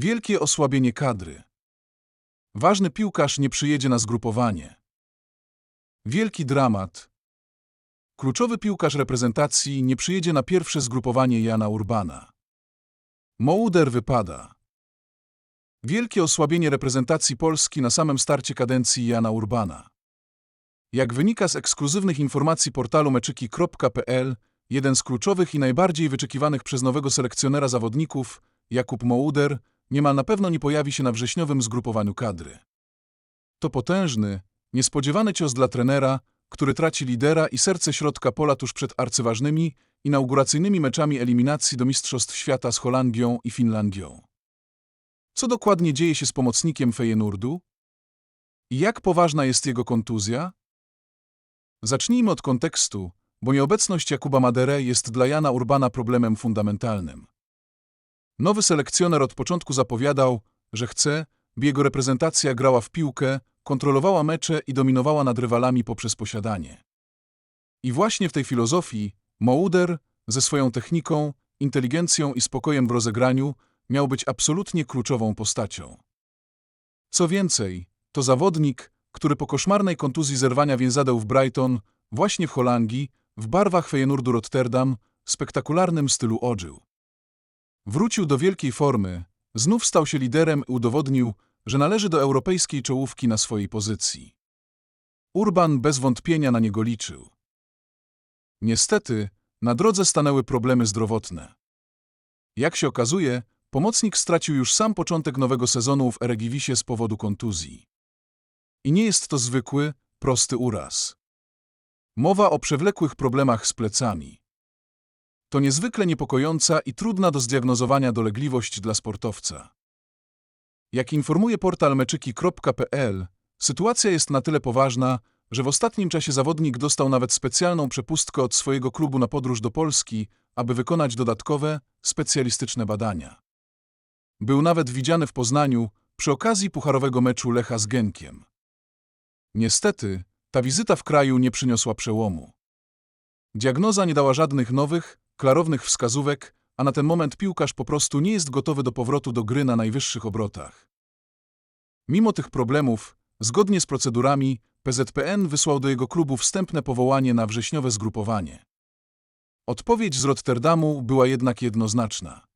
Wielkie osłabienie kadry. Ważny piłkarz nie przyjedzie na zgrupowanie. Wielki dramat. Kluczowy piłkarz reprezentacji nie przyjedzie na pierwsze zgrupowanie Jana Urbana. Mouder wypada. Wielkie osłabienie reprezentacji Polski na samym starcie kadencji Jana Urbana. Jak wynika z ekskluzywnych informacji portalu meczyki.pl, jeden z kluczowych i najbardziej wyczekiwanych przez nowego selekcjonera zawodników, Jakub Mouder, niemal na pewno nie pojawi się na wrześniowym zgrupowaniu kadry. To potężny, niespodziewany cios dla trenera, który traci lidera i serce środka pola tuż przed arcyważnymi, inauguracyjnymi meczami eliminacji do Mistrzostw Świata z Holandią i Finlandią. Co dokładnie dzieje się z pomocnikiem Feyenoordu? I jak poważna jest jego kontuzja? Zacznijmy od kontekstu, bo nieobecność Jakuba Madere jest dla Jana Urbana problemem fundamentalnym. Nowy selekcjoner od początku zapowiadał, że chce, by jego reprezentacja grała w piłkę, kontrolowała mecze i dominowała nad rywalami poprzez posiadanie. I właśnie w tej filozofii Mouder, ze swoją techniką, inteligencją i spokojem w rozegraniu, miał być absolutnie kluczową postacią. Co więcej, to zawodnik, który po koszmarnej kontuzji zerwania więzadeł w Brighton, właśnie w Holandii, w barwach Feyenoordu Rotterdam, w spektakularnym stylu ożył. Wrócił do wielkiej formy, znów stał się liderem i udowodnił, że należy do europejskiej czołówki na swojej pozycji. Urban bez wątpienia na niego liczył. Niestety, na drodze stanęły problemy zdrowotne. Jak się okazuje, pomocnik stracił już sam początek nowego sezonu w Eregiwisie z powodu kontuzji. I nie jest to zwykły, prosty uraz. Mowa o przewlekłych problemach z plecami. To niezwykle niepokojąca i trudna do zdiagnozowania dolegliwość dla sportowca. Jak informuje portal meczyki.pl, sytuacja jest na tyle poważna, że w ostatnim czasie zawodnik dostał nawet specjalną przepustkę od swojego klubu na podróż do Polski, aby wykonać dodatkowe, specjalistyczne badania. Był nawet widziany w Poznaniu przy okazji pucharowego meczu Lecha z Genkiem. Niestety, ta wizyta w kraju nie przyniosła przełomu. Diagnoza nie dała żadnych nowych, klarownych wskazówek, a na ten moment piłkarz po prostu nie jest gotowy do powrotu do gry na najwyższych obrotach. Mimo tych problemów, zgodnie z procedurami, PZPN wysłał do jego klubu wstępne powołanie na wrześniowe zgrupowanie. Odpowiedź z Rotterdamu była jednak jednoznaczna.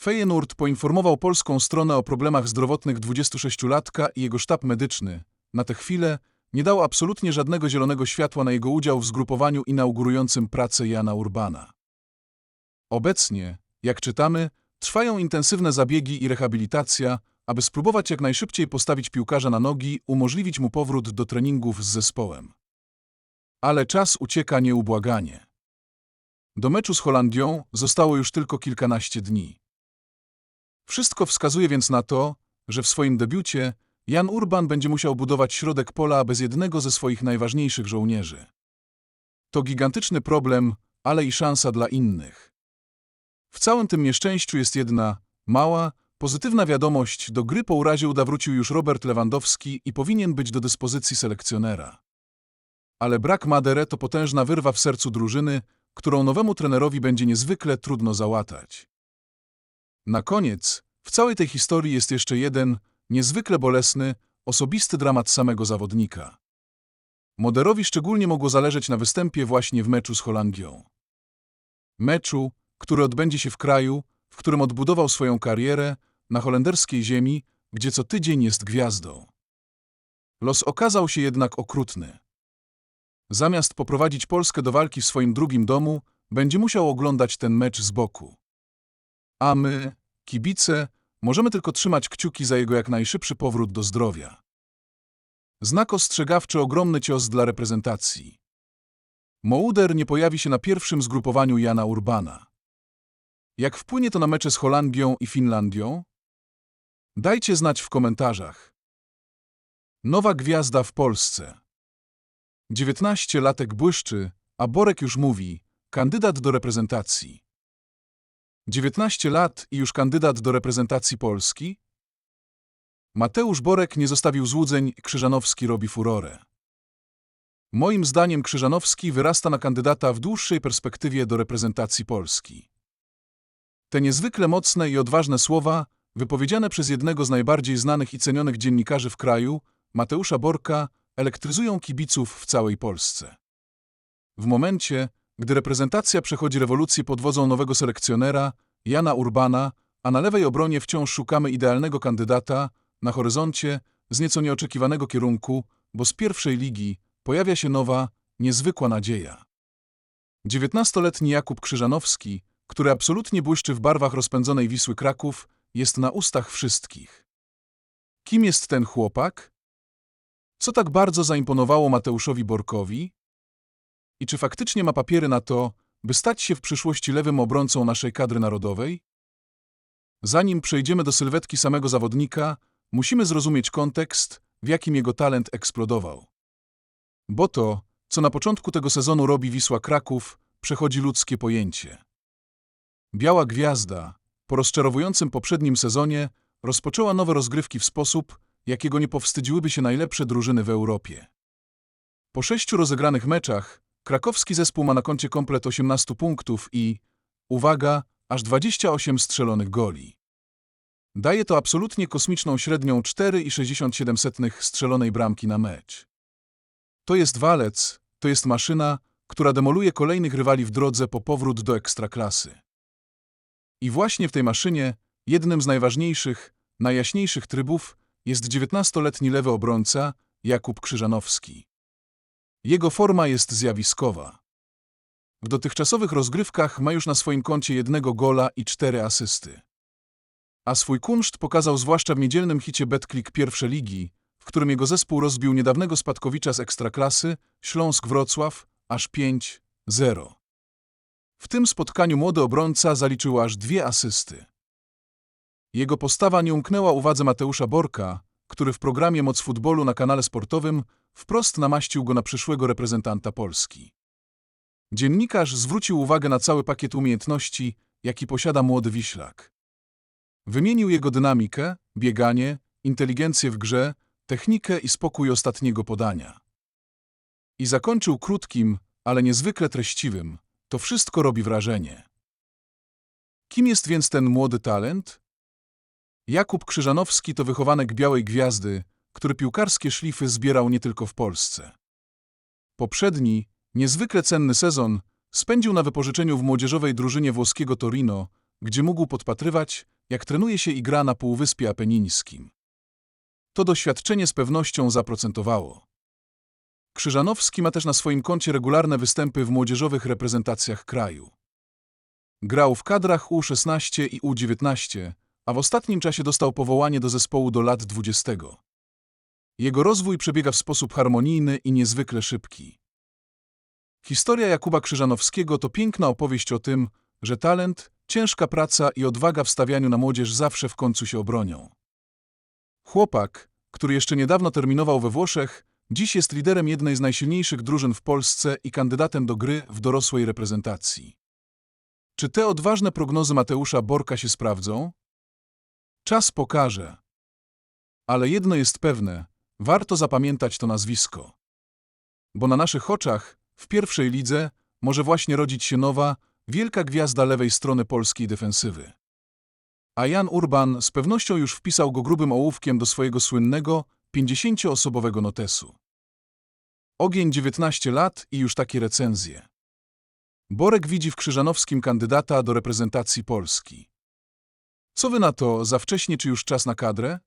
Feyenoord poinformował polską stronę o problemach zdrowotnych 26-latka i jego sztab medyczny. Na tę chwilę nie dał absolutnie żadnego zielonego światła na jego udział w zgrupowaniu inaugurującym pracę Jana Urbana. Obecnie, jak czytamy, trwają intensywne zabiegi i rehabilitacja, aby spróbować jak najszybciej postawić piłkarza na nogi, umożliwić mu powrót do treningów z zespołem. Ale czas ucieka nieubłaganie. Do meczu z Holandią zostało już tylko kilkanaście dni. Wszystko wskazuje więc na to, że w swoim debiucie Jan Urban będzie musiał budować środek pola bez jednego ze swoich najważniejszych żołnierzy. To gigantyczny problem, ale i szansa dla innych. W całym tym nieszczęściu jest jedna, mała, pozytywna wiadomość. Do gry po urazie uda wrócił już Robert Lewandowski i powinien być do dyspozycji selekcjonera. Ale brak Madere to potężna wyrwa w sercu drużyny, którą nowemu trenerowi będzie niezwykle trudno załatać. Na koniec, w całej tej historii jest jeszcze jeden, niezwykle bolesny, osobisty dramat samego zawodnika. Moderowi szczególnie mogło zależeć na występie właśnie w meczu z Holandią. Meczu, który odbędzie się w kraju, w którym odbudował swoją karierę, na holenderskiej ziemi, gdzie co tydzień jest gwiazdą. Los okazał się jednak okrutny. Zamiast poprowadzić Polskę do walki w swoim drugim domu, będzie musiał oglądać ten mecz z boku. A my, kibice, możemy tylko trzymać kciuki za jego jak najszybszy powrót do zdrowia. Znak ostrzegawczy ogromny cios dla reprezentacji. Mouder nie pojawi się na pierwszym zgrupowaniu Jana Urbana. Jak wpłynie to na mecze z Holandią i Finlandią? Dajcie znać w komentarzach. Nowa gwiazda w Polsce. 19 latek błyszczy, a Borek już mówi, kandydat do reprezentacji. 19 lat i już kandydat do reprezentacji Polski? Mateusz Borek nie zostawił złudzeń, Krzyżanowski robi furorę. Moim zdaniem Krzyżanowski wyrasta na kandydata w dłuższej perspektywie do reprezentacji Polski. Te niezwykle mocne i odważne słowa wypowiedziane przez jednego z najbardziej znanych i cenionych dziennikarzy w kraju, Mateusza Borka, elektryzują kibiców w całej Polsce. W momencie, gdy reprezentacja przechodzi rewolucję pod wodzą nowego selekcjonera, Jana Urbana, a na lewej obronie wciąż szukamy idealnego kandydata, na horyzoncie, z nieco nieoczekiwanego kierunku, bo z pierwszej ligi pojawia się nowa, niezwykła nadzieja. Dziewiętnastoletni Jakub Krzyżanowski, który absolutnie błyszczy w barwach rozpędzonej Wisły Kraków, jest na ustach wszystkich. Kim jest ten chłopak? Co tak bardzo zaimponowało Mateuszowi Borkowi? I czy faktycznie ma papiery na to, by stać się w przyszłości lewym obrońcą naszej kadry narodowej? Zanim przejdziemy do sylwetki samego zawodnika, musimy zrozumieć kontekst, w jakim jego talent eksplodował. Bo to, co na początku tego sezonu robi Wisła Kraków, przechodzi ludzkie pojęcie. Biała Gwiazda, po rozczarowującym poprzednim sezonie, rozpoczęła nowe rozgrywki w sposób, jakiego nie powstydziłyby się najlepsze drużyny w Europie. Po sześciu rozegranych meczach, krakowski zespół ma na koncie komplet 18 punktów i, uwaga, aż 28 strzelonych goli. Daje to absolutnie kosmiczną średnią 4,67 strzelonej bramki na mecz. To jest walec, to jest maszyna, która demoluje kolejnych rywali w drodze po powrót do ekstraklasy. I właśnie w tej maszynie, jednym z najważniejszych, najjaśniejszych trybów, jest 19-letni lewy obrońca Jakub Krzyżanowski. Jego forma jest zjawiskowa. W dotychczasowych rozgrywkach ma już na swoim koncie jednego gola i cztery asysty. A swój kunszt pokazał zwłaszcza w niedzielnym hicie Betclick pierwszej ligi, w którym jego zespół rozbił niedawnego spadkowicza z Ekstraklasy, Śląsk Wrocław, aż 5-0. W tym spotkaniu młody obrońca zaliczył aż dwie asysty. Jego postawa nie umknęła uwadze Mateusza Borka, który w programie Moc Futbolu na kanale sportowym wprost namaścił go na przyszłego reprezentanta Polski. Dziennikarz zwrócił uwagę na cały pakiet umiejętności, jaki posiada młody Wiślak. Wymienił jego dynamikę, bieganie, inteligencję w grze, technikę i spokój ostatniego podania. I zakończył krótkim, ale niezwykle treściwym. To wszystko robi wrażenie. Kim jest więc ten młody talent? Jakub Krzyżanowski to wychowanek Białej Gwiazdy, który piłkarskie szlify zbierał nie tylko w Polsce. Poprzedni, niezwykle cenny sezon spędził na wypożyczeniu w młodzieżowej drużynie włoskiego Torino, gdzie mógł podpatrywać, jak trenuje się i gra na Półwyspie Apenińskim. To doświadczenie z pewnością zaprocentowało. Krzyżanowski ma też na swoim koncie regularne występy w młodzieżowych reprezentacjach kraju. Grał w kadrach U16 i U19, a w ostatnim czasie dostał powołanie do zespołu do lat 20. Jego rozwój przebiega w sposób harmonijny i niezwykle szybki. Historia Jakuba Krzyżanowskiego to piękna opowieść o tym, że talent, ciężka praca i odwaga w stawianiu na młodzież zawsze w końcu się obronią. Chłopak, który jeszcze niedawno terminował we Włoszech, dziś jest liderem jednej z najsilniejszych drużyn w Polsce i kandydatem do gry w dorosłej reprezentacji. Czy te odważne prognozy Mateusza Borka się sprawdzą? Czas pokaże. Ale jedno jest pewne, warto zapamiętać to nazwisko. Bo na naszych oczach, w pierwszej lidze, może właśnie rodzić się nowa, wielka gwiazda lewej strony polskiej defensywy. A Jan Urban z pewnością już wpisał go grubym ołówkiem do swojego słynnego, 50-osobowego notesu. Ogień 19 lat i już takie recenzje. Borek widzi w Krzyżanowskim kandydata do reprezentacji Polski. Co wy na to, za wcześnie czy już czas na kadrę?